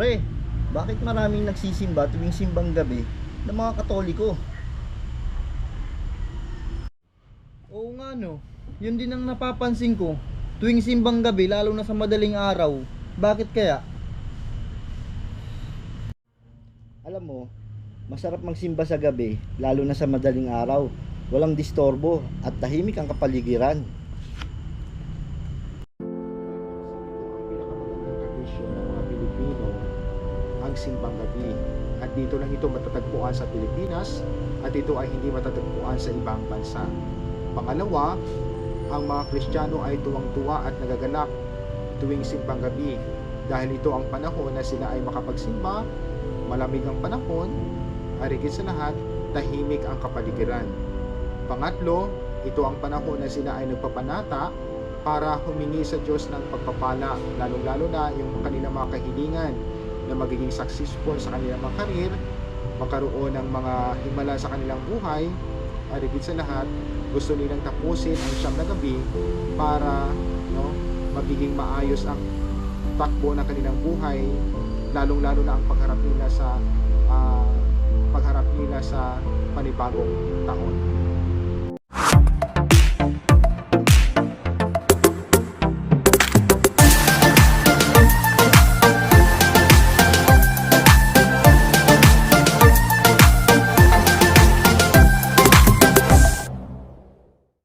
Pre, bakit maraming nagsisimba tuwing simbang gabi ng mga katoliko? Oo nga no, yun din ang napapansin ko. Tuwing simbang gabi, lalo na sa madaling araw. Bakit kaya? Alam mo, masarap magsimba sa gabi, lalo na sa madaling araw. Walang distorbo at tahimik ang kapaligiran. Ang simbang gabi. At dito lang ito matatagpuan sa Pilipinas at ito ay hindi matatagpuan sa ibang bansa. Pangalawa, ang mga Kristiyano ay tuwang-tuwa at nagagalak tuwing simbang gabi dahil ito ang panahon na sila ay makapagsimba, malamig ang panahon, at higit sa lahat, tahimik ang kapaligiran. Pangatlo, ito ang panahon na sila ay nagpapanata para humingi sa Diyos ng pagpapala, lalong-lalo na yung kanilang mga kahilingan na magiging successful sa kanilang mga karir, magkaroon ng mga himala sa kanilang buhay, at higit sa lahat, gusto nilang tapusin ang siyam na gabi para no, magiging maayos ang takbo ng kanilang buhay, lalong-lalo na ang pagharap nila sa ah, pagharap nila sa panibagong taon.